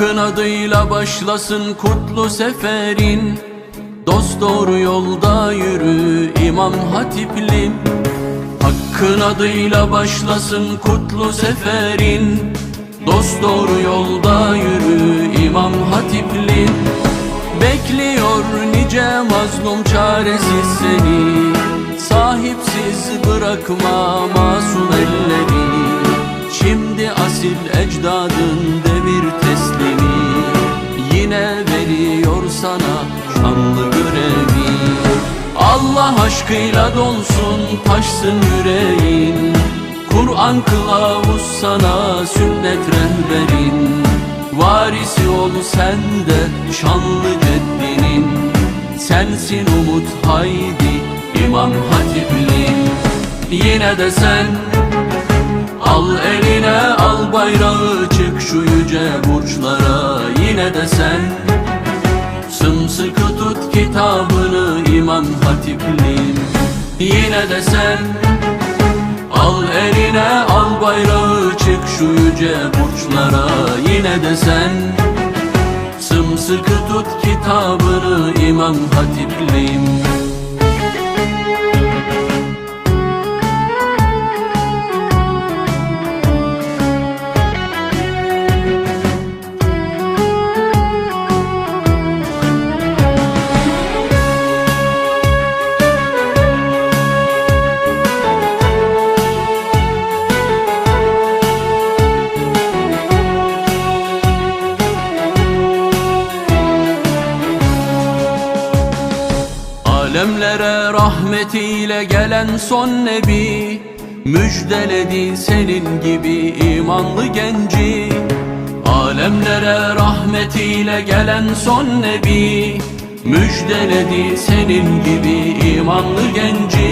Hakkın adıyla başlasın kutlu seferin. Dost doğru yolda yürü İmam Hatiplim. Hakkın adıyla başlasın kutlu seferin. Dost doğru yolda yürü İmam Hatiplim. Bekliyor nice mazlum çaresiz seni. Sahipsiz bırakma masum elleri Şimdi asil ecdadın sana şanlı görevi Allah aşkıyla donsun taşsın yüreğin. Kur'an kılavuz sana sünnet rehberin. Varisi ol sen de şanlı ceddinin. Sensin umut haydi İmam Hatipli Yine de sen Al eline al bayrağı Hatiplim Yine de sen Al eline al bayrağı çık şu yüce burçlara. Yine de sen Sımsıkı tut kitabını İmam Hatiplim Alemlere rahmetiyle gelen son nebi Müjdeledi senin gibi imanlı genci. Alemlere rahmetiyle gelen son nebi Müjdeledi senin gibi imanlı genci.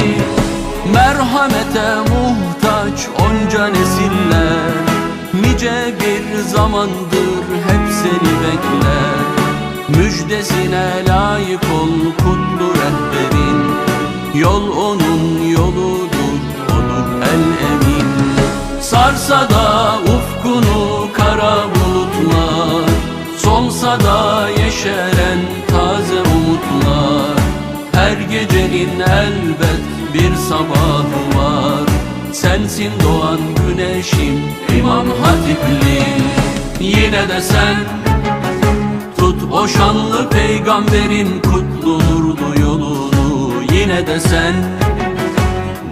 Merhamete muhtaç onca nesiller Nice bir zamandır hep seni bekler. Müjdesine layık ol Yol onun yoludur, odur el emin. Sarsa da ufkunu kara bulutlar Solsa da yeşeren taze umutlar. Her gecenin elbet bir sabahı var. Sensin doğan güneşim İmam Hatipli. Yine de sen Tut o şanlı peygamberin kutlu nurlu yolunu Yine de sen.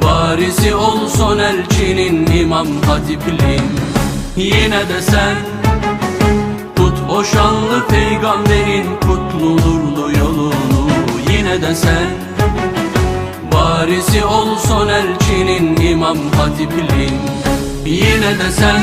Varisi ol son elçinin imam hatiplim Yine de sen. Tut o şanlı peygamberin kutlu nurlu yolunu. Yine de sen. Varisi ol son elçinin imam hatiplim Yine de sen